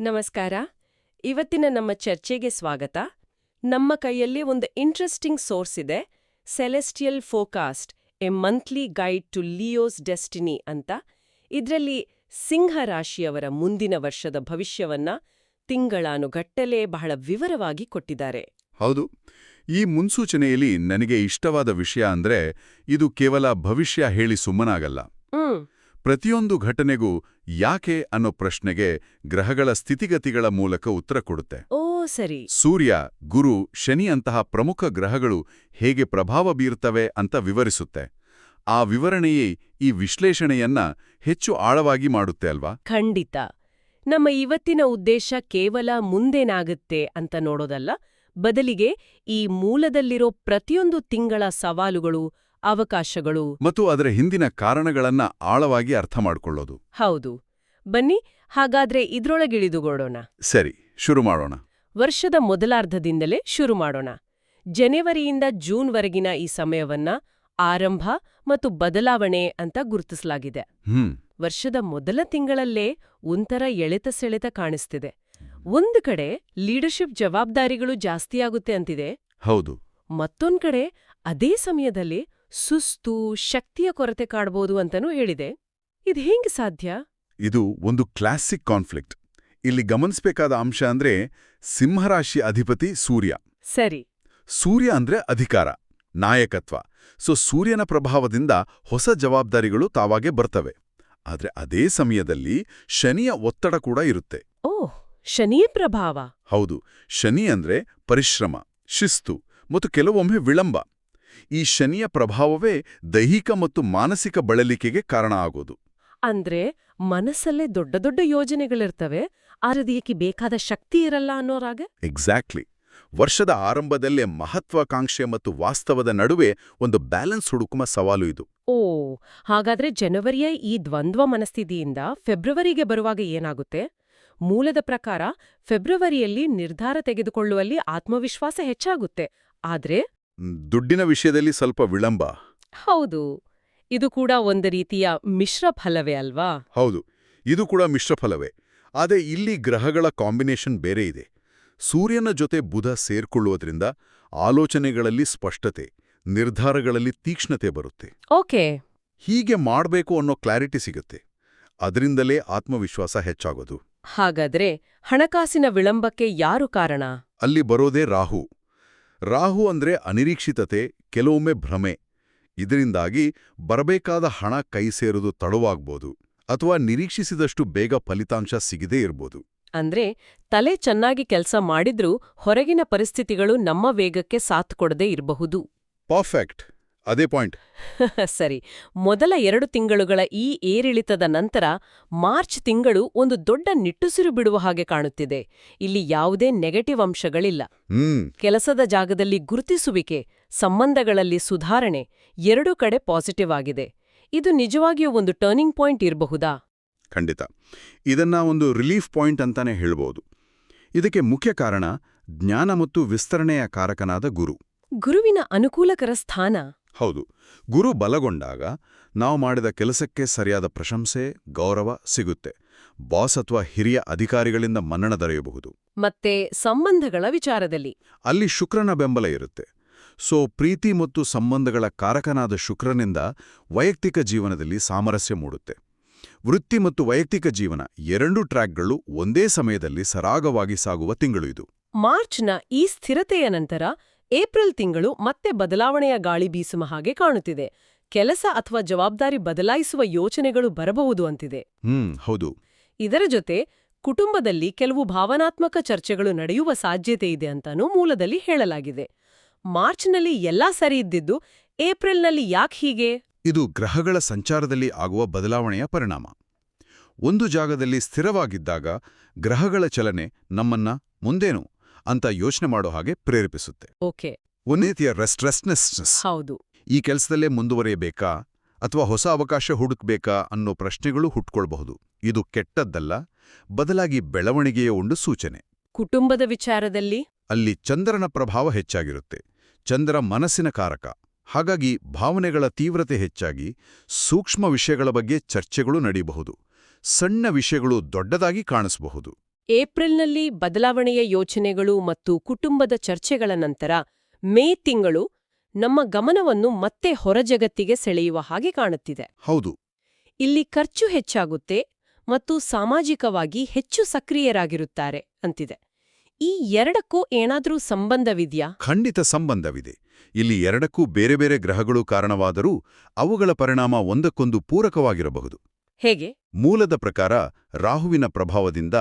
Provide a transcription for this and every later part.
ನಮಸ್ಕಾರ. ಇವತ್ತಿನ ನಮ್ಮ ಚರ್ಚೆಗೆ ಸ್ವಾಗತ. ನಮ್ಮ ಕೈಯಲ್ಲಿ ಒಂದು ಇಂಟ್ರೆಸ್ಟಿಂಗ್ ಸೋರ್ಸ್ ಇದೆ celestial forecast a monthly guide to Leo's destiny ಅಂತ. ಇದರಲ್ಲಿ ಸಿಂಹ ರಾಶಿಯವರ ಮುಂದಿನ ವರ್ಷದ ಭವಿಷ್ಯವನ್ನ ತಿಂಗಳಾನುಗಟ್ಟಲೆ ಬಹಳ ವಿವರವಾಗಿ ಕೊಟ್ಟಿದ್ದಾರೆ. ಹೌದು. ಈ ಮುನ್ಸೂಚನೆಯಲ್ಲಿ ನನಗೆ ಇಷ್ಟವಾದ ವಿಷಯ ಅಂದ್ರೆ ಇದು ಕೇವಲ ಭವಿಷ್ಯ ಹೇಳಿ ಸುಮ್ಮನಾಗಲ್ಲ. ಪ್ರತಿಯೊಂದು ಘಟನೆಗೂ ಯಾಕೆ ಅನ್ನೋ ಪ್ರಶ್ನೆಗೆ ಗ್ರಹಗಳ ಸ್ಥಿತಿಗತಿಗಳ ಮೂಲಕ ಉತ್ತರ ಕೊಡುತ್ತೆ. ಓ ಸರಿ. ಸೂರ್ಯ ಗುರು ಶನಿ ಅಂತಹ ಪ್ರಮುಖ ಗ್ರಹಗಳು ಹೇಗೆ ಪ್ರಭಾವ ಬೀರ್ತವೆ ಅಂತ ವಿವರಿಸುತ್ತೆ. ಆ ವಿವರಣೆಯೇ ಈ ವಿಶ್ಲೇಷಣೆಯನ್ನ ಹೆಚ್ಚು ಆಳವಾಗಿ ಮಾಡುತ್ತೆ ಅಲ್ವಾ? ಖಂಡಿತ. ನಮ್ಮ ಇವತ್ತಿನ ಉದ್ದೇಶ ಕೇವಲ ಮುಂದೇನಾಗುತ್ತೆ ಅಂತ ನೋಡೋದಲ್ಲ ಬದಲಿಗೆ ಈ ಮೂಲದಲ್ಲಿರೋ ಪ್ರತಿಯೊಂದು ತಿಂಗಳ ಸವಾಲುಗಳು ಅವಕಾಶಗಳು. ಮತ್ತು ಅದರ ಹಿಂದಿನ ಕಾರಣಗಳನ್ನ ಆಳವಾಗಿ ಅರ್ಥ ಮಾಡಿಕೊಳ್ಳೋದು ಹೌದು. ಬನ್ನಿ ಹಾಗಾದ್ರೆ ಇದ್ರೊಳಗಿಳಿದುಗೊಡೋಣ ಸರಿ ಶುರು ಮಾಡೋಣ. ವರ್ಷದ ಮೊದಲಾರ್ಧದಿಂದಲೇ ಶುರು ಮಾಡೋಣ. ಜನವರಿಯಿಂದ ಜೂನ್ವರೆಗಿನ ಈ ಸಮಯವನ್ನ ಆರಂಭ ಮತ್ತು ಬದಲಾವಣೆ ಅಂತ ಗುರುತಿಸಲಾಗಿದೆ. ವರ್ಷದ ಮೊದಲ ತಿಂಗಳಲ್ಲೇ ಒಂಥರ ಎಳೆತ ಸೆಳೆತ ಕಾಣಿಸ್ತಿದೆ. ಒಂದು ಕಡೆ ಲೀಡರ್ಶಿಪ್ ಜವಾಬ್ದಾರಿಗಳು ಜಾಸ್ತಿಯಾಗುತ್ತೆ ಅಂತಿದೆ. ಹೌದು. ಮತ್ತೊಂದ್ ಕಡೆ ಅದೇ ಸಮಯದಲ್ಲಿ ಸುಸ್ತು ಶಕ್ತಿಯ ಕೊರತೆ ಕಾಡ್ಬೋದು ಅಂತನೂ ಹೇಳಿದೆ. ಇದು ಹೇಗೆ ಸಾಧ್ಯ? ಇದು ಒಂದು ಕ್ಲಾಸಿಕ್ ಕಾನ್ಫ್ಲಿಕ್ಟ್. ಇಲ್ಲಿ ಗಮನಿಸಬೇಕಾದ ಅಂಶ ಅಂದ್ರೆ ಸಿಂಹರಾಶಿ ಅಧಿಪತಿ ಸೂರ್ಯ. ಸರಿ. ಸೂರ್ಯ ಅಂದ್ರೆ ಅಧಿಕಾರ ನಾಯಕತ್ವ. ಸೊ ಸೂರ್ಯನ ಪ್ರಭಾವದಿಂದ ಹೊಸ ಜವಾಬ್ದಾರಿಗಳು ತಾವಾಗೆ ಬರ್ತವೆ. ಆದ್ರೆ ಅದೇ ಸಮಯದಲ್ಲಿ ಶನಿಯ ಒತ್ತಡ ಕೂಡ ಇರುತ್ತೆ. ಓಹ್ ಶನಿಯ ಪ್ರಭಾವ. ಹೌದು ಶನಿ ಅಂದ್ರೆ ಪರಿಶ್ರಮ ಶಿಸ್ತು ಮತ್ತು ಕೆಲವೊಮ್ಮೆ ವಿಳಂಬ. ಈ ಶನಿಯ ಪ್ರಭಾವವೇ ದೈಹಿಕ ಮತ್ತು ಮಾನಸಿಕ ಬಳಲಿಕೆಗೆ ಕಾರಣ ಆಗೋದು. ಅಂದ್ರೆ ಮನಸ್ಸಲ್ಲೇ ದೊಡ್ಡ ದೊಡ್ಡ ಯೋಜನೆಗಳಿರ್ತವೆ ಆರದಿಯಕ್ಕೆ ಬೇಕಾದ ಶಕ್ತಿ ಇರಲ್ಲ ಅನ್ನೋರಾಗ ಎಕ್ಸಾಕ್ಟ್ಲಿ ವರ್ಷದ ಆರಂಭದಲ್ಲೇ ಮಹತ್ವಾಕಾಂಕ್ಷೆ ಮತ್ತು ವಾಸ್ತವದ ನಡುವೆ ಒಂದು ಬ್ಯಾಲೆನ್ಸ್ ಹುಡುಕುವ ಸವಾಲು ಇದು. ಓ ಹಾಗಾದ್ರೆ ಜನವರಿಯ ಈ ದ್ವಂದ್ವ ಮನಸ್ಥಿತಿಯಿಂದ ಫೆಬ್ರವರಿಗೆ ಬರುವಾಗ ಏನಾಗುತ್ತೆ? ಮೂಲದ ಪ್ರಕಾರ ಫೆಬ್ರವರಿಯಲ್ಲಿ ನಿರ್ಧಾರ ತೆಗೆದುಕೊಳ್ಳುವಲ್ಲಿ ಆತ್ಮವಿಶ್ವಾಸ ಹೆಚ್ಚಾಗುತ್ತೆ. ಆದ್ರೆ ದುಡ್ಡಿನ ವಿಷಯದಲ್ಲಿ ಸ್ವಲ್ಪ ವಿಳಂಬ. ಹೌದು. ಇದು ಕೂಡ ಒಂದು ರೀತಿಯ ಮಿಶ್ರ ಫಲವೇ ಅಲ್ವಾ? ಹೌದು. ಇದು ಕೂಡ ಮಿಶ್ರ ಫಲವೇ. ಆದರೆ ಇಲ್ಲಿ ಗ್ರಹಗಳ ಕಾಂಬಿನೇಷನ್ ಬೇರೆ ಇದೆ. ಸೂರ್ಯನ ಜೊತೆ ಬುಧ ಸೇರ್ಕೊಳ್ಳುವುದರಿಂದ ಆಲೋಚನೆಗಳಲ್ಲಿ ಸ್ಪಷ್ಟತೆ ನಿರ್ಧಾರಗಳಲ್ಲಿ ತೀಕ್ಷ್ಣತೆ ಬರುತ್ತೆ. ಓಕೆ. ಹೀಗೆ ಮಾಡಬೇಕು ಅನ್ನೋ ಕ್ಲಾರಿಟಿ ಸಿಗುತ್ತೆ. ಅದರಿಂದಲೇ ಆತ್ಮವಿಶ್ವಾಸ ಹೆಚ್ಚಾಗೋದು. ಹಾಗಾದ್ರೆ ಹಣಕಾಸಿನ ವಿಳಂಬಕ್ಕೆ ಯಾರು ಕಾರಣ? ಅಲ್ಲಿ ಬರೋದೇ ರಾಹು. ರಾಹು ಅಂದ್ರೆ ಅನಿರೀಕ್ಷಿತತೆ ಕೆಲವೊಮ್ಮೆ ಭ್ರಮೆ. ಇದರಿಂದಾಗಿ ಬರಬೇಕಾದ ಹಣ ಕೈ ಸೇರೋದು ತಡವಾಗ್ಬೋದು ಅಥವಾ ನಿರೀಕ್ಷಿಸಿದಷ್ಟು ಬೇಗ ಫಲಿತಾಂಶ ಸಿಗದೇ ಇರ್ಬೋದು. ಅಂದ್ರೆ ತಲೆ ಚೆನ್ನಾಗಿ ಕೆಲಸ ಮಾಡಿದ್ರೂ ಹೊರಗಿನ ಪರಿಸ್ಥಿತಿಗಳು ನಮ್ಮ ವೇಗಕ್ಕೆ ಸಾಥ್ ಕೊಡದೇ ಇರಬಹುದು. ಪರ್ಫೆಕ್ಟ್. ಅದೇ ಪಾಯಿಂಟ್. ಸರಿ ಮೊದಲ ಎರಡು ತಿಂಗಳುಗಳ ಈ ಏರಿಳಿತದ ನಂತರ ಮಾರ್ಚ್ ತಿಂಗಳು ಒಂದು ದೊಡ್ಡ ನಿಟ್ಟುಸಿರು ಬಿಡುವ ಹಾಗೆ ಕಾಣುತ್ತಿದೆ. ಇಲ್ಲಿ ಯಾವುದೇ ನೆಗೆಟಿವ್ ಅಂಶಗಳಿಲ್ಲ. ಕೆಲಸದ ಜಾಗದಲ್ಲಿ ಗುರುತಿಸುವಿಕೆ ಸಂಬಂಧಗಳಲ್ಲಿ ಸುಧಾರಣೆ ಎರಡೂ ಕಡೆ ಪಾಸಿಟಿವ್ ಆಗಿದೆ. ಇದು ನಿಜವಾಗಿಯೂ ಒಂದು ಟರ್ನಿಂಗ್ ಪಾಯಿಂಟ್ ಇರಬಹುದಾ? ಖಂಡಿತ. ಇದನ್ನ ಒಂದು ರಿಲೀಫ್ ಪಾಯಿಂಟ್ ಅಂತಾನೆ ಹೇಳಬಹುದು ಇದಕ್ಕೆ ಮುಖ್ಯ ಕಾರಣ ಜ್ಞಾನ ಮತ್ತು ವಿಸ್ತರಣೆಯ ಕಾರಕನಾದ ಗುರು. ಗುರುವಿನ ಅನುಕೂಲಕರ ಸ್ಥಾನ. ಹೌದು. ಗುರು ಬಲಗೊಂಡಾಗ ನಾವು ಮಾಡಿದ ಕೆಲಸಕ್ಕೆ ಸರಿಯಾದ ಪ್ರಶಂಸೆ ಗೌರವ ಸಿಗುತ್ತೆ. ಬಾಸ್ ಅಥವಾ ಹಿರಿಯ ಅಧಿಕಾರಿಗಳಿಂದ ಮನ್ನಣ ದೊರೆಯಬಹುದು. ಮತ್ತೆ ಸಂಬಂಧಗಳ ವಿಚಾರದಲ್ಲಿ. ಅಲ್ಲಿ ಶುಕ್ರನ ಬೆಂಬಲ ಇರುತ್ತೆ. ಸೊ ಪ್ರೀತಿ ಮತ್ತು ಸಂಬಂಧಗಳ ಕಾರಕನಾದ ಶುಕ್ರನಿಂದ ವೈಯಕ್ತಿಕ ಜೀವನದಲ್ಲಿ ಸಾಮರಸ್ಯ ಮೂಡುತ್ತೆ. ವೃತ್ತಿ ಮತ್ತು ವೈಯಕ್ತಿಕ ಜೀವನ ಎರಡೂ ಟ್ರ್ಯಾಕ್ಗಳು ಒಂದೇ ಸಮಯದಲ್ಲಿ ಸರಾಗವಾಗಿ ಸಾಗುವ ತಿಂಗಳು ಇದು. ಮಾರ್ಚ್ನ ಈ ಸ್ಥಿರತೆಯ ನಂತರ ಏಪ್ರಿಲ್ ತಿಂಗಳು ಮತ್ತೆ ಬದಲಾವಣೆಯ ಗಾಳಿ ಬೀಸುವ ಹಾಗೆ ಕಾಣುತ್ತಿದೆ. ಕೆಲಸ ಅಥವಾ ಜವಾಬ್ದಾರಿ ಬದಲಾಯಿಸುವ ಯೋಚನೆಗಳು ಬರಬಹುದು ಅಂತಿದೆ. ಹ್ಮ್ ಹೌದು. ಇದರ ಜೊತೆ ಕುಟುಂಬದಲ್ಲಿ ಕೆಲವು ಭಾವನಾತ್ಮಕ ಚರ್ಚೆಗಳು ನಡೆಯುವ ಸಾಧ್ಯತೆ ಇದೆ ಅಂತಾನೂ ಮೂಲದಲ್ಲಿ ಹೇಳಲಾಗಿದೆ. ಮಾರ್ಚ್ನಲ್ಲಿ ಎಲ್ಲಾ ಸರಿ ಇದ್ದಿದ್ದು ಏಪ್ರಿಲ್ನಲ್ಲಿ ಯಾಕ್ ಹೀಗೆ? ಇದು ಗ್ರಹಗಳ ಸಂಚಾರದಲ್ಲಿ ಆಗುವ ಬದಲಾವಣೆಯ ಪರಿಣಾಮ. ಒಂದು ಜಾಗದಲ್ಲಿ ಸ್ಥಿರವಾಗಿದ್ದಾಗ ಗ್ರಹಗಳ ಚಲನೆ ನಮ್ಮನ್ನ ಮುಂದೇನು? ಅಂತ ಯೋಚನೆ ಮಾಡೋ ಹಾಗೆ ಪ್ರೇರೇಪಿಸುತ್ತೆ. ಓಕೆ. ಒಂದು ರೀತಿಯ ರೆಸ್ಟ್ರೆಸ್ನೆಸ್ ಹೌದು. ಈ ಕೆಲಸದಲ್ಲೇ ಮುಂದುವರಿಯಬೇಕಾ? ಅಥವಾ ಹೊಸ ಅವಕಾಶ ಹುಡುಕ್ಬೇಕಾ ಅನ್ನೋ ಪ್ರಶ್ನೆಗಳು ಹುಟ್ಕೊಳ್ಬಹುದು. ಇದು ಕೆಟ್ಟದ್ದಲ್ಲ ಬದಲಾಗಿ ಬೆಳವಣಿಗೆಯ ಒಂದು ಸೂಚನೆ. ಕುಟುಂಬದ ವಿಚಾರದಲ್ಲಿ? ಅಲ್ಲಿ ಚಂದ್ರನ ಪ್ರಭಾವ ಹೆಚ್ಚಾಗಿರುತ್ತೆ. ಚಂದ್ರ ಮನಸ್ಸಿನ ಕಾರಕ. ಹಾಗಾಗಿ ಭಾವನೆಗಳ ತೀವ್ರತೆ ಹೆಚ್ಚಾಗಿ ಸೂಕ್ಷ್ಮ ವಿಷಯಗಳ ಬಗ್ಗೆ ಚರ್ಚೆಗಳು ನಡೆಯಬಹುದು ಸಣ್ಣ ವಿಷಯಗಳು ದೊಡ್ಡದಾಗಿ ಕಾಣಿಸಬಹುದು. ಏಪ್ರಿಲ್ನಲ್ಲಿ ಬದಲಾವಣೆಯ ಯೋಚನೆಗಳು ಮತ್ತು ಕುಟುಂಬದ ಚರ್ಚೆಗಳ ನಂತರ ಮೇ ತಿಂಗಳು ನಮ್ಮ ಗಮನವನ್ನು ಮತ್ತೆ ಹೊರಜಗತ್ತಿಗೆ ಸೆಳೆಯುವ ಹಾಗೆ ಕಾಣುತ್ತಿದೆ. ಹೌದು. ಇಲ್ಲಿ ಖರ್ಚು ಹೆಚ್ಚಾಗುತ್ತೆ ಮತ್ತು ಸಾಮಾಜಿಕವಾಗಿ ಹೆಚ್ಚು ಸಕ್ರಿಯರಾಗಿರುತ್ತಾರೆ ಅಂತಿದೆ. ಈ ಎರಡಕ್ಕೂ ಏನಾದರೂ ಸಂಬಂಧವಿದ್ಯಾ? ಖಂಡಿತ ಸಂಬಂಧವಿದೆ. ಇಲ್ಲಿ ಎರಡಕ್ಕೂ ಬೇರೆ ಬೇರೆ ಗ್ರಹಗಳು ಕಾರಣವಾದರೂ ಅವುಗಳ ಪರಿಣಾಮ ಒಂದಕ್ಕೊಂದು ಪೂರಕವಾಗಿರಬಹುದು. ಹೇಗೆ? ಮೂಲದ ಪ್ರಕಾರ ರಾಹುವಿನ ಪ್ರಭಾವದಿಂದ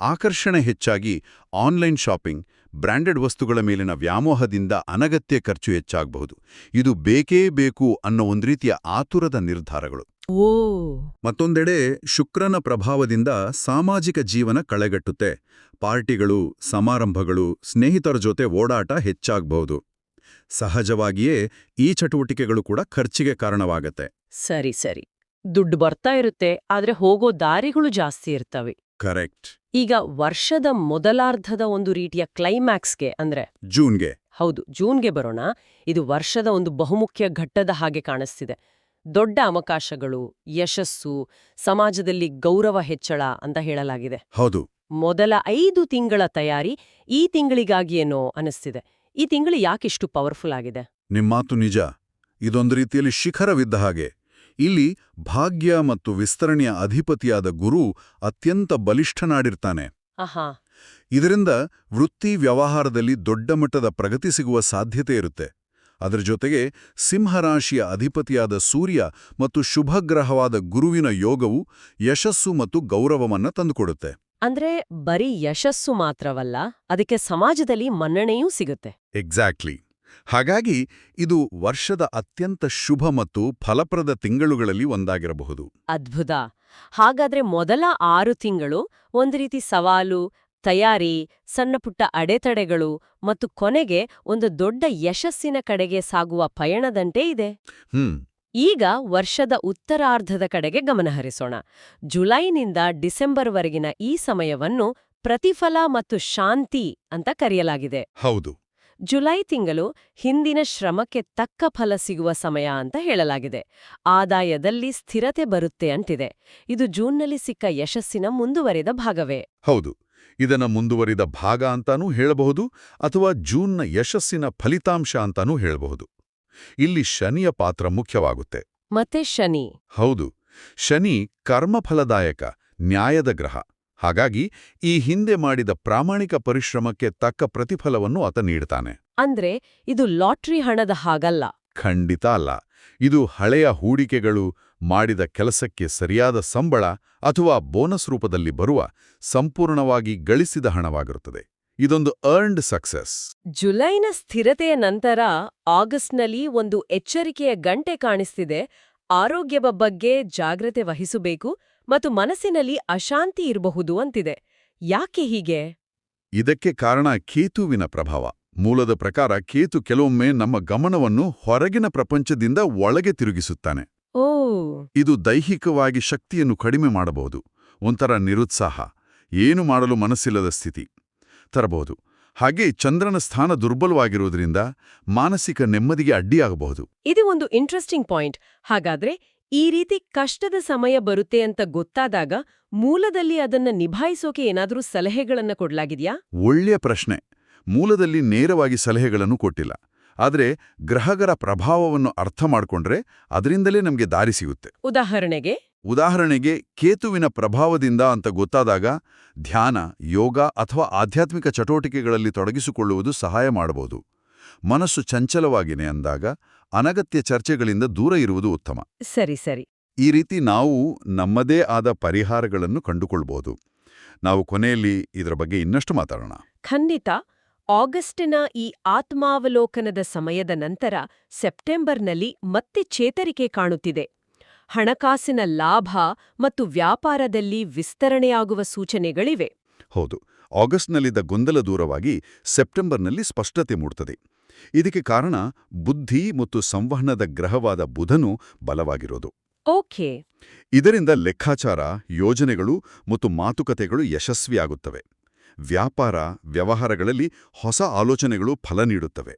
ಆಕರ್ಷಣೆ ಹೆಚ್ಚಾಗಿ ಆನ್ಲೈನ್ ಶಾಪಿಂಗ್ ಬ್ರ್ಯಾಂಡೆಡ್ ವಸ್ತುಗಳ ಮೇಲಿನ ವ್ಯಾಮೋಹದಿಂದ ಅನಗತ್ಯ ಖರ್ಚು ಹೆಚ್ಚಾಗಬಹುದು. ಇದು ಬೇಕೇ ಬೇಕು ಅನ್ನೋ ಒಂದು ರೀತಿಯ ಆತುರದ ನಿರ್ಧಾರಗಳು. ಓ! ಮತ್ತೊಂದೆಡೆ ಶುಕ್ರನ ಪ್ರಭಾವದಿಂದ ಸಾಮಾಜಿಕ ಜೀವನ ಕಳೆಗಟ್ಟುತ್ತೆ. ಪಾರ್ಟಿಗಳು ಸಮಾರಂಭಗಳು ಸ್ನೇಹಿತರ ಜೊತೆ ಓಡಾಟ ಹೆಚ್ಚಾಗಬಹುದು. ಸಹಜವಾಗಿಯೇ ಈ ಚಟುವಟಿಕೆಗಳು ಕೂಡ ಖರ್ಚಿಗೆ ಕಾರಣವಾಗತ್ತೆ. ಸರಿ ಸರಿ. ದುಡ್ಡು ಬರ್ತಾ ಇರುತ್ತೆ ಆದ್ರೆ ಹೋಗೋ ದಾರಿಗಳು ಜಾಸ್ತಿ ಇರ್ತವೆ. ಕರೆಕ್ಟ್. ಈಗ ವರ್ಷದ ಮೊದಲಾರ್ಧದ ಒಂದು ರೀತಿಯ ಕ್ಲೈಮ್ಯಾಕ್ಸ್ಗೆ ಅಂದ್ರೆ ಜೂನ್ಗೆ. ಹೌದು ಜೂನ್ಗೆ ಬರೋಣ. ಇದು ವರ್ಷದ ಒಂದು ಬಹುಮುಖ್ಯ ಘಟ್ಟದ ಹಾಗೆ ಕಾಣಿಸ್ತಿದೆ. ದೊಡ್ಡ ಅವಕಾಶಗಳು ಯಶಸ್ಸು ಸಮಾಜದಲ್ಲಿ ಗೌರವ ಹೆಚ್ಚಳ ಅಂತ ಹೇಳಲಾಗಿದೆ. ಹೌದು. ಮೊದಲ ಐದು ತಿಂಗಳ ತಯಾರಿ ಈ ತಿಂಗಳಿಗಾಗಿಯೇನೋ ಅನಿಸ್ತಿದೆ. ಈ ತಿಂಗಳು ಯಾಕಿಷ್ಟು ಪವರ್ಫುಲ್ ಆಗಿದೆ? ನಿಮ್ಮಾತು ನಿಜ. ಇದೊಂದು ರೀತಿಯಲ್ಲಿ ಶಿಖರವಿದ್ದ ಹಾಗೆ. ಇಲ್ಲಿ ಭಾಗ್ಯ ಮತ್ತು ವಿಸ್ತರಣೆಯ ಅಧಿಪತಿಯಾದ ಗುರು ಅತ್ಯಂತ ಬಲಿಷ್ಠನಾಡಿರ್ತಾನೆ. ಇದರಿಂದ ವೃತ್ತಿ ವ್ಯವಹಾರದಲ್ಲಿ ದೊಡ್ಡ ಮಟ್ಟದ ಪ್ರಗತಿ ಸಿಗುವ ಸಾಧ್ಯತೆ ಇರುತ್ತೆ. ಅದರ ಜೊತೆಗೆ ಸಿಂಹರಾಶಿಯ ಅಧಿಪತಿಯಾದ ಸೂರ್ಯ ಮತ್ತು ಶುಭಗ್ರಹವಾದ ಗುರುವಿನ ಯೋಗವು ಯಶಸ್ಸು ಮತ್ತು ಗೌರವವನ್ನ ತಂದುಕೊಡುತ್ತೆ. ಅಂದ್ರೆ ಬರೀ ಯಶಸ್ಸು ಮಾತ್ರವಲ್ಲ ಅದಕ್ಕೆ ಸಮಾಜದಲ್ಲಿ ಮನ್ನಣೆಯೂ ಸಿಗುತ್ತೆ. ಎಕ್ಸಾಕ್ಟ್ಲಿ ಹಾಗಾಗಿ ಇದು ವರ್ಷದ ಅತ್ಯಂತ ಶುಭ ಮತ್ತು ಫಲಪ್ರದ ತಿಂಗಳುಗಳಲ್ಲಿ ಒಂದಾಗಿರಬಹುದು. ಅದ್ಭುತ. ಹಾಗಾದ್ರೆ ಮೊದಲ ಆರು ತಿಂಗಳು ಒಂದು ರೀತಿ ಸವಾಲು ತಯಾರಿ ಸಣ್ಣಪುಟ್ಟ ಅಡೆತಡೆಗಳು ಮತ್ತು ಕೊನೆಗೆ ಒಂದು ದೊಡ್ಡ ಯಶಸ್ಸಿನ ಕಡೆಗೆ ಸಾಗುವ ಪಯಣದಂತೆ ಇದೆ. ಹ್ಮ್. ಈಗ ವರ್ಷದ ಉತ್ತರಾರ್ಧದ ಕಡೆಗೆ ಗಮನಹರಿಸೋಣ ಜುಲೈನಿಂದ ಡಿಸೆಂಬರ್ವರೆಗಿನ ಈ ಸಮಯವನ್ನು ಪ್ರತಿಫಲ ಮತ್ತು ಶಾಂತಿ ಅಂತ ಕರೆಯಲಾಗಿದೆ. ಹೌದು. ಜುಲೈ ತಿಂಗಳು ಹಿಂದಿನ ಶ್ರಮಕ್ಕೆ ತಕ್ಕ ಫಲ ಸಿಗುವ ಸಮಯ ಅಂತ ಹೇಳಲಾಗಿದೆ. ಆದಾಯದಲ್ಲಿ ಸ್ಥಿರತೆ ಬರುತ್ತೆ ಅಂತಿದೆ. ಇದು ಜೂನ್ನಲ್ಲಿ ಸಿಕ್ಕ ಯಶಸ್ಸಿನ ಮುಂದುವರಿದ ಭಾಗವೇ? ಹೌದು. ಇದನ್ನ ಮುಂದುವರಿದ ಭಾಗ ಅಂತಾನೂ ಹೇಳಬಹುದು ಅಥವಾ ಜೂನ್ನ ಯಶಸ್ಸಿನ ಫಲಿತಾಂಶ ಅಂತಾನೂ ಹೇಳಬಹುದು. ಇಲ್ಲಿ ಶನಿಯ ಪಾತ್ರ ಮುಖ್ಯವಾಗುತ್ತೆ. ಮತ್ತೆ ಶನಿ. ಹೌದು. ಶನಿ ಕರ್ಮಫಲದಾಯಕ ನ್ಯಾಯದ ಗ್ರಹ. ಹಾಗಾಗಿ ಈ ಹಿಂದೆ ಮಾಡಿದ ಪ್ರಾಮಾಣಿಕ ಪರಿಶ್ರಮಕ್ಕೆ ತಕ್ಕ ಪ್ರತಿಫಲವನ್ನು ಆತ ನೀಡ್ತಾನೆ. ಅಂದ್ರೆ ಇದು ಲಾಟ್ರಿ ಹಣದ ಹಾಗಲ್ಲ. ಖಂಡಿತ ಅಲ್ಲ. ಇದು ಹಳೆಯ ಹೂಡಿಕೆಗಳು ಮಾಡಿದ ಕೆಲಸಕ್ಕೆ ಸರಿಯಾದ ಸಂಬಳ ಅಥವಾ ಬೋನಸ್ ರೂಪದಲ್ಲಿ ಬರುವ ಸಂಪೂರ್ಣವಾಗಿ ಗಳಿಸಿದ ಹಣವಾಗಿರುತ್ತದೆ. ಇದೊಂದು ಅರ್ನ್ಡ್ ಸಕ್ಸಸ್ ಜುಲೈನ ಸ್ಥಿರತೆಯ ನಂತರ ಆಗಸ್ಟ್ನಲ್ಲಿ ಒಂದು ಎಚ್ಚರಿಕೆಯ ಗಂಟೆ ಕಾಣಿಸ್ತಿದೆ. ಆರೋಗ್ಯದ ಬಗ್ಗೆ ಜಾಗ್ರತೆ ವಹಿಸಬೇಕು. ಮತ್ತು ಮನಸ್ಸಿನಲ್ಲಿ ಅಶಾಂತಿ ಇರಬಹುದು ಅಂತಿದೆ. ಯಾಕೆ ಹೀಗೆ? ಇದಕ್ಕೆ ಕಾರಣ ಕೇತುವಿನ ಪ್ರಭಾವ. ಮೂಲದ ಪ್ರಕಾರ ಕೇತು ಕೆಲವೊಮ್ಮೆ ನಮ್ಮ ಗಮನವನ್ನು ಹೊರಗಿನ ಪ್ರಪಂಚದಿಂದ ಒಳಗೆ ತಿರುಗಿಸುತ್ತಾನೆ. ಓ. ಇದು ದೈಹಿಕವಾಗಿ ಶಕ್ತಿಯನ್ನು ಕಡಿಮೆ ಮಾಡಬಹುದು. ಒಂಥರ ನಿರುತ್ಸಾಹ. ಏನು ಮಾಡಲು ಮನಸ್ಸಿಲ್ಲದ ಸ್ಥಿತಿ. ತರಬಹುದು. ಹಾಗೆ ಚಂದ್ರನ ಸ್ಥಾನ ದುರ್ಬಲವಾಗಿರುವುದರಿಂದ ಮಾನಸಿಕ ನೆಮ್ಮದಿಗೆ ಅಡ್ಡಿಯಾಗಬಹುದು. ಇದು ಒಂದು ಇಂಟ್ರೆಸ್ಟಿಂಗ್ ಪಾಯಿಂಟ್ ಹಾಗಾದ್ರೆ ಈ ರೀತಿ ಕಷ್ಟದ ಸಮಯ ಬರುತ್ತೆ ಅಂತ ಗೊತ್ತಾದಾಗ ಮೂಲದಲ್ಲಿ ಅದನ್ನ ನಿಭಾಯಿಸೋಕೆ ಏನಾದರೂ ಸಲಹೆಗಳನ್ನ ಕೊಡಲಾಗಿದೆಯಾ? ಒಳ್ಳೆಯ ಪ್ರಶ್ನೆ. ಮೂಲದಲ್ಲಿ ನೇರವಾಗಿ ಸಲಹೆಗಳನ್ನು ಕೊಟ್ಟಿಲ್ಲ. ಆದರೆ ಗ್ರಹಗರ ಪ್ರಭಾವವನ್ನು ಅರ್ಥ ಮಾಡಿಕೊಂಡ್ರೆ ಅದರಿಂದಲೇ ನಮಗೆ ದಾರಿ ಸಿಗುತ್ತೆ. ಉದಾಹರಣೆಗೆ? ಉದಾಹರಣೆಗೆ ಕೇತುವಿನ ಪ್ರಭಾವದಿಂದ ಅಂತ ಗೊತ್ತಾದಾಗ ಧ್ಯಾನ ಯೋಗ ಅಥವಾ ಆಧ್ಯಾತ್ಮಿಕ ಚಟುವಟಿಕೆಗಳಲ್ಲಿ ತೊಡಗಿಸಿಕೊಳ್ಳುವುದು ಸಹಾಯ ಮಾಡಬಹುದು ಮನಸ್ಸು ಚಂಚಲವಾಗಿನೆ ಅಂದಾಗ ಅನಗತ್ಯ ಚರ್ಚೆಗಳಿಂದ ದೂರ ಇರುವುದು ಉತ್ತಮ. ಸರಿ ಸರಿ. ಈ ರೀತಿ ನಾವು ನಮ್ಮದೇ ಆದ ಪರಿಹಾರಗಳನ್ನು ಕಂಡುಕೊಳ್ಬಹುದು ನಾವು ಕೊನೆಯಲ್ಲಿ ಇದರ ಬಗ್ಗೆ ಇನ್ನಷ್ಟು ಮಾತಾಡೋಣ. ಖಂಡಿತ. ಆಗಸ್ಟಿನ ಈ ಆತ್ಮಾವಲೋಕನದ ಸಮಯದ ನಂತರ ಸೆಪ್ಟೆಂಬರ್ನಲ್ಲಿ ಮತ್ತೆ ಚೇತರಿಕೆ ಕಾಣುತ್ತಿದೆ. ಹಣಕಾಸಿನ ಲಾಭ ಮತ್ತು ವ್ಯಾಪಾರದಲ್ಲಿ ವಿಸ್ತರಣೆಯಾಗುವ ಸೂಚನೆಗಳಿವೆ. ಹೌದು. ಆಗಸ್ಟ್ನಲ್ಲಿದ್ದ ಗೊಂದಲ ದೂರವಾಗಿ ಸೆಪ್ಟೆಂಬರ್ನಲ್ಲಿ ಸ್ಪಷ್ಟತೆ ಮೂಡುತ್ತದೆ ಇದಕ್ಕೆ ಕಾರಣ ಬುದ್ಧಿ ಮತ್ತು ಸಂವಹನದ ಗ್ರಹವಾದ ಬುಧನು ಬಲವಾಗಿರೋದು. ಓಕೆ. ಇದರಿಂದ ಲೆಕ್ಕಾಚಾರ ಯೋಜನೆಗಳು ಮತ್ತು ಮಾತುಕತೆಗಳು ಯಶಸ್ವಿಯಾಗುತ್ತವೆ. ವ್ಯಾಪಾರ ವ್ಯವಹಾರಗಳಲ್ಲಿ ಹೊಸ ಆಲೋಚನೆಗಳು ಫಲ ನೀಡುತ್ತವೆ.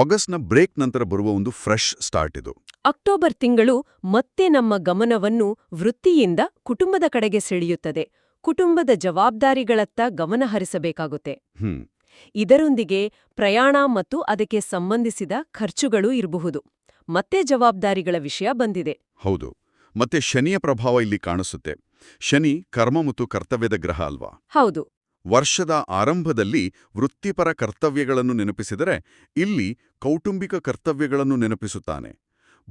ಆಗಸ್ಟ್ನ ಬ್ರೇಕ್ ನಂತರ ಬರುವ ಒಂದು ಫ್ರೆಶ್ ಸ್ಟಾರ್ಟ್ ಇದು. ಅಕ್ಟೋಬರ್ ತಿಂಗಳು ಮತ್ತೆ ನಮ್ಮ ಗಮನವನ್ನು ವೃತ್ತಿಯಿಂದ ಕುಟುಂಬದ ಕಡೆಗೆ ಸೆಳೆಯುತ್ತದೆ. ಕುಟುಂಬದ ಜವಾಬ್ದಾರಿಗಳತ್ತ ಗಮನ ಹರಿಸಬೇಕಾಗುತ್ತೆ. ಹ್ಮ್. ಇದರೊಂದಿಗೆ ಪ್ರಯಾಣ ಮತ್ತು ಅದಕ್ಕೆ ಸಂಬಂಧಿಸಿದ ಖರ್ಚುಗಳು ಇರಬಹುದು. ಮತ್ತೆ ಜವಾಬ್ದಾರಿಗಳ ವಿಷಯ ಬಂದಿದೆ. ಹೌದು. ಮತ್ತೆ ಶನಿಯ ಪ್ರಭಾವ ಇಲ್ಲಿ ಕಾಣಿಸುತ್ತೆ. ಶನಿ ಕರ್ಮ ಮತ್ತು ಕರ್ತವ್ಯದ ಗ್ರಹ ಅಲ್ವಾ? ಹೌದು. ವರ್ಷದ ಆರಂಭದಲ್ಲಿ ವೃತ್ತಿಪರ ಕರ್ತವ್ಯಗಳನ್ನು ನೆನಪಿಸಿದರೆ ಇಲ್ಲಿ ಕೌಟುಂಬಿಕ ಕರ್ತವ್ಯಗಳನ್ನು ನೆನಪಿಸುತ್ತಾನೆ.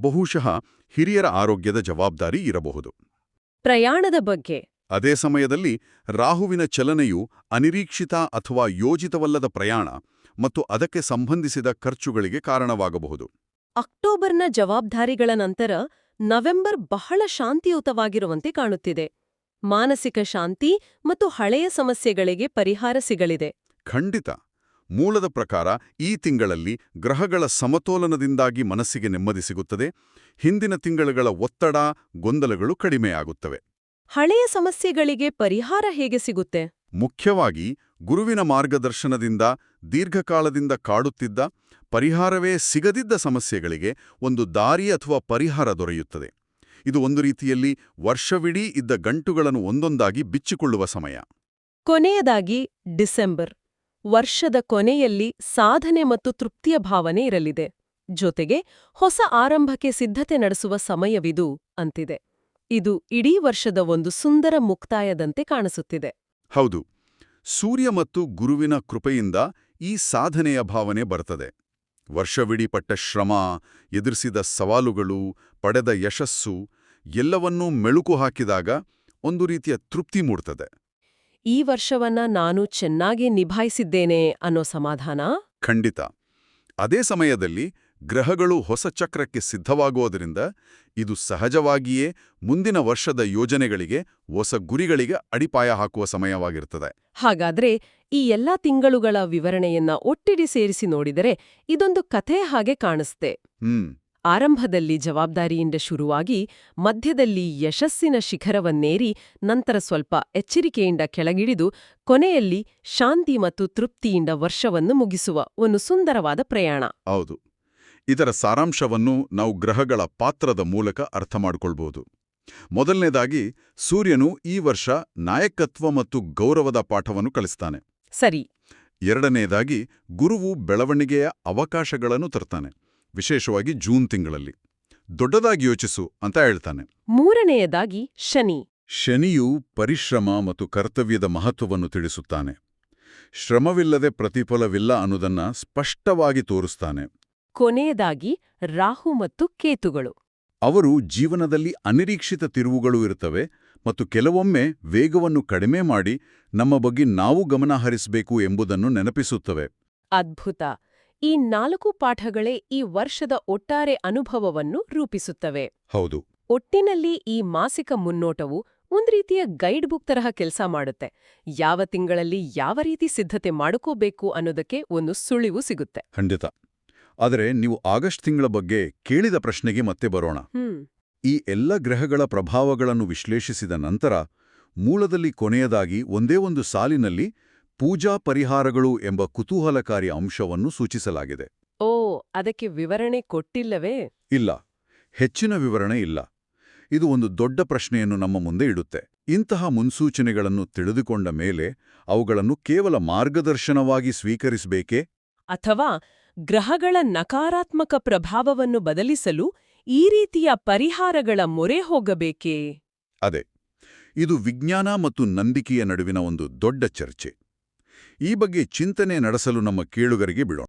ಬಹುಶಃ ಹಿರಿಯರ ಆರೋಗ್ಯದ ಜವಾಬ್ದಾರಿ ಇರಬಹುದು. ಪ್ರಯಾಣದ ಬಗ್ಗೆ ಅದೇ ಸಮಯದಲ್ಲಿ ರಾಹುವಿನ ಚಲನೆಯು ಅನಿರೀಕ್ಷಿತ ಅಥವಾ ಯೋಜಿತವಲ್ಲದ ಪ್ರಯಾಣ ಮತ್ತು ಅದಕ್ಕೆ ಸಂಬಂಧಿಸಿದ ಖರ್ಚುಗಳಿಗೆ ಕಾರಣವಾಗಬಹುದು. ಅಕ್ಟೋಬರ್ನ ಜವಾಬ್ದಾರಿಗಳ ನಂತರ ನವೆಂಬರ್ ಬಹಳ ಶಾಂತಿಯುತವಾಗಿರುವಂತೆ ಕಾಣುತ್ತಿದೆ. ಮಾನಸಿಕ ಶಾಂತಿ ಮತ್ತು ಹಳೆಯ ಸಮಸ್ಯೆಗಳಿಗೆ ಪರಿಹಾರ ಸಿಗಲಿದೆ. ಖಂಡಿತ. ಮೂಲದ ಪ್ರಕಾರ ಈ ತಿಂಗಳಲ್ಲಿ ಗ್ರಹಗಳ ಸಮತೋಲನದಿಂದಾಗಿ ಮನಸ್ಸಿಗೆ ನೆಮ್ಮದಿ ಸಿಗುತ್ತದೆ. ಹಿಂದಿನ ತಿಂಗಳುಗಳ ಒತ್ತಡ ಗೊಂದಲಗಳು ಕಡಿಮೆಯಾಗುತ್ತವೆ. ಹಳೆಯ ಸಮಸ್ಯೆಗಳಿಗೆ ಪರಿಹಾರ ಹೇಗೆ ಸಿಗುತ್ತೆ? ಮುಖ್ಯವಾಗಿ ಗುರುವಿನ ಮಾರ್ಗದರ್ಶನದಿಂದ ದೀರ್ಘಕಾಲದಿಂದ ಕಾಡುತ್ತಿದ್ದ ಪರಿಹಾರವೇ ಸಿಗದಿದ್ದ ಸಮಸ್ಯೆಗಳಿಗೆ ಒಂದು ದಾರಿ ಅಥವಾ ಪರಿಹಾರ ದೊರೆಯುತ್ತದೆ. ಇದು ಒಂದು ರೀತಿಯಲ್ಲಿ ವರ್ಷವಿಡೀ ಇದ್ದ ಗಂಟುಗಳನ್ನು ಒಂದೊಂದಾಗಿ ಬಿಚ್ಚಿಕೊಳ್ಳುವ ಸಮಯ. ಕೊನೆಯದಾಗಿ ಡಿಸೆಂಬರ್. ವರ್ಷದ ಕೊನೆಯಲ್ಲಿ ಸಾಧನೆ ಮತ್ತು ತೃಪ್ತಿಯ ಭಾವನೆ ಇರಲಿದೆ. ಜೊತೆಗೆ ಹೊಸ ಆರಂಭಕ್ಕೆ ಸಿದ್ಧತೆ ನಡೆಸುವ ಸಮಯವಿದು ಅಂತಿದೆ. ಇದು ಇಡೀ ವರ್ಷದ ಒಂದು ಸುಂದರ ಮುಕ್ತಾಯದಂತೆ ಕಾಣಿಸುತ್ತಿದೆ. ಹೌದು ಸೂರ್ಯ ಮತ್ತು ಗುರುವಿನ ಕೃಪೆಯಿಂದ ಈ ಸಾಧನೆಯ ಭಾವನೆ ಬರ್ತದೆ. ವರ್ಷವಿಡೀ ಪಟ್ಟ ಶ್ರಮ ಎದುರಿಸಿದ ಸವಾಲುಗಳು ಪಡೆದ ಯಶಸ್ಸು ಎಲ್ಲವನ್ನೂ ಮೆಳುಕು ಹಾಕಿದಾಗ ಒಂದು ರೀತಿಯ ತೃಪ್ತಿ ಮೂಡ್ತದೆ. ಈ ವರ್ಷವನ್ನ ನಾನು ಚೆನ್ನಾಗಿ ನಿಭಾಯಿಸಿದ್ದೇನೆ ಅನ್ನೋ ಸಮಾಧಾನ? ಖಂಡಿತ. ಅದೇ ಸಮಯದಲ್ಲಿ ಗ್ರಹಗಳು ಹೊಸ ಚಕ್ರಕ್ಕೆ ಸಿದ್ಧವಾಗುವುದರಿಂದ ಇದು ಸಹಜವಾಗಿಯೇ ಮುಂದಿನ ವರ್ಷದ ಯೋಜನೆಗಳಿಗೆ ಹೊಸ ಗುರಿಗಳಿಗೆ ಅಡಿಪಾಯ ಹಾಕುವ ಸಮಯವಾಗಿರ್ತದೆ ಹಾಗಾದ್ರೆ ಈ ಎಲ್ಲಾ ತಿಂಗಳುಗಳ ವಿವರಣೆಯನ್ನ ಒಟ್ಟಿಡಿ ಸೇರಿಸಿ ನೋಡಿದರೆ ಇದೊಂದು ಕಥೆ ಹಾಗೆ ಕಾಣಿಸ್ತೆ. ಹ್ಮ್. ಆರಂಭದಲ್ಲಿ ಜವಾಬ್ದಾರಿಯಿಂದ ಶುರುವಾಗಿ ಮಧ್ಯದಲ್ಲಿ ಯಶಸ್ಸಿನ ಶಿಖರವನ್ನೇರಿ ನಂತರ ಸ್ವಲ್ಪ ಎಚ್ಚರಿಕೆಯಿಂದ ಕೆಳಗಿಳಿದು ಕೊನೆಯಲ್ಲಿ ಶಾಂತಿ ಮತ್ತು ತೃಪ್ತಿಯಿಂದ ವರ್ಷವನ್ನು ಮುಗಿಸುವ ಒಂದು ಸುಂದರವಾದ ಪ್ರಯಾಣ. ಹೌದು. ಇದರ ಸಾರಾಂಶವನ್ನು ನಾವು ಗ್ರಹಗಳ ಪಾತ್ರದ ಮೂಲಕ ಅರ್ಥ ಮಾಡಿಕೊಳ್ಬಹುದು ಮೊದಲನೇದಾಗಿ ಸೂರ್ಯನು ಈ ವರ್ಷ ನಾಯಕತ್ವ ಮತ್ತು ಗೌರವದ ಪಾಠವನ್ನು ಕಲಿಸ್ತಾನೆ. ಸರಿ. ಎರಡನೆಯದಾಗಿ ಗುರುವು ಬೆಳವಣಿಗೆಯ ಅವಕಾಶಗಳನ್ನು ತರ್ತಾನೆ ವಿಶೇಷವಾಗಿ ಜೂನ್ ತಿಂಗಳಲ್ಲಿ. ದೊಡ್ಡದಾಗಿ ಯೋಚಿಸು ಅಂತ ಹೇಳ್ತಾನೆ. ಮೂರನೆಯದಾಗಿ ಶನಿ. ಶನಿಯು ಪರಿಶ್ರಮ ಮತ್ತು ಕರ್ತವ್ಯದ ಮಹತ್ವವನ್ನು ತಿಳಿಸುತ್ತಾನೆ. ಶ್ರಮವಿಲ್ಲದೆ ಪ್ರತಿಫಲವಿಲ್ಲ ಅನ್ನೋದನ್ನ ಸ್ಪಷ್ಟವಾಗಿ ತೋರಿಸ್ತಾನೆ. ಕೊನೆಯದಾಗಿ ರಾಹು ಮತ್ತು ಕೇತುಗಳು. ಅವರು ಜೀವನದಲ್ಲಿ ಅನಿರೀಕ್ಷಿತ ತಿರುವುಗಳು ಇರುತ್ತವೆ ಮತ್ತು ಕೆಲವೊಮ್ಮೆ ವೇಗವನ್ನು ಕಡಿಮೆ ಮಾಡಿ ನಮ್ಮ ಬಗ್ಗೆ ನಾವು ಗಮನ ಹರಿಸಬೇಕು ಎಂಬುದನ್ನು ನೆನಪಿಸುತ್ತವೆ. ಅದ್ಭುತ! ಈ ನಾಲ್ಕು ಪಾಠಗಳೇ ಈ ವರ್ಷದ ಒಟ್ಟಾರೆ ಅನುಭವವನ್ನು ರೂಪಿಸುತ್ತವೆ. ಹೌದು. ಒಟ್ಟಿನಲ್ಲಿ ಈ ಮಾಸಿಕ ಮುನ್ನೋಟವು ಒಂದ್ ರೀತಿಯ ಗೈಡ್ ಬುಕ್ ತರಹ ಕೆಲಸ ಮಾಡುತ್ತೆ. ಯಾವ ತಿಂಗಳಲ್ಲಿ ಯಾವ ರೀತಿ ಸಿದ್ಧತೆ ಮಾಡ್ಕೋಬೇಕು ಅನ್ನೋದಕ್ಕೆ ಒಂದು ಸುಳಿವು ಸಿಗುತ್ತೆ. ಖಂಡಿತ. ಆದರೆ ನೀವು ಆಗಸ್ಟ್ ತಿಂಗಳ ಬಗ್ಗೆ ಕೇಳಿದ ಪ್ರಶ್ನೆಗೆ ಮತ್ತೆ ಬರೋಣ. ಈ ಎಲ್ಲ ಗ್ರಹಗಳ ಪ್ರಭಾವಗಳನ್ನು ವಿಶ್ಲೇಷಿಸಿದ ನಂತರ ಮೂಲದಲ್ಲಿ ಕೊನೆಯದಾಗಿ ಒಂದೇ ಒಂದು ಸಾಲಿನಲ್ಲಿ ಪೂಜಾ ಪರಿಹಾರಗಳು ಎಂಬ ಕುತೂಹಲಕಾರಿ ಅಂಶವನ್ನು ಸೂಚಿಸಲಾಗಿದೆ. ಓ ಅದಕ್ಕೆ ವಿವರಣೆ ಕೊಟ್ಟಿಲ್ಲವೇ? ಇಲ್ಲ ಹೆಚ್ಚಿನ ವಿವರಣೆ ಇಲ್ಲ. ಇದು ಒಂದು ದೊಡ್ಡ ಪ್ರಶ್ನೆಯನ್ನು ನಮ್ಮ ಮುಂದೆ ಇಡುತ್ತೆ. ಇಂತಹ ಮುನ್ಸೂಚನೆಗಳನ್ನು ತಿಳಿದುಕೊಂಡ ಮೇಲೆ ಅವುಗಳನ್ನು ಕೇವಲ ಮಾರ್ಗದರ್ಶನವಾಗಿ ಸ್ವೀಕರಿಸಬೇಕೇ? ಅಥವಾ ಗ್ರಹಗಳ ನಕಾರಾತ್ಮಕ ಪ್ರಭಾವವನ್ನು ಬದಲಿಸಲು ಈ ರೀತಿಯ ಪರಿಹಾರಗಳ ಮೊರೆ ಹೋಗಬೇಕೇ? ಅದೇ, ಇದು ವಿಜ್ಞಾನ ಮತ್ತು ನಂಬಿಕೆಯ ನಡುವಿನ ಒಂದು ದೊಡ್ಡ ಚರ್ಚೆ. ಈ ಬಗ್ಗೆ ಚಿಂತನೆ ನಡೆಸಲು ನಮ್ಮ ಕೇಳುಗರಿಗೆ ಬಿಡೋಣ.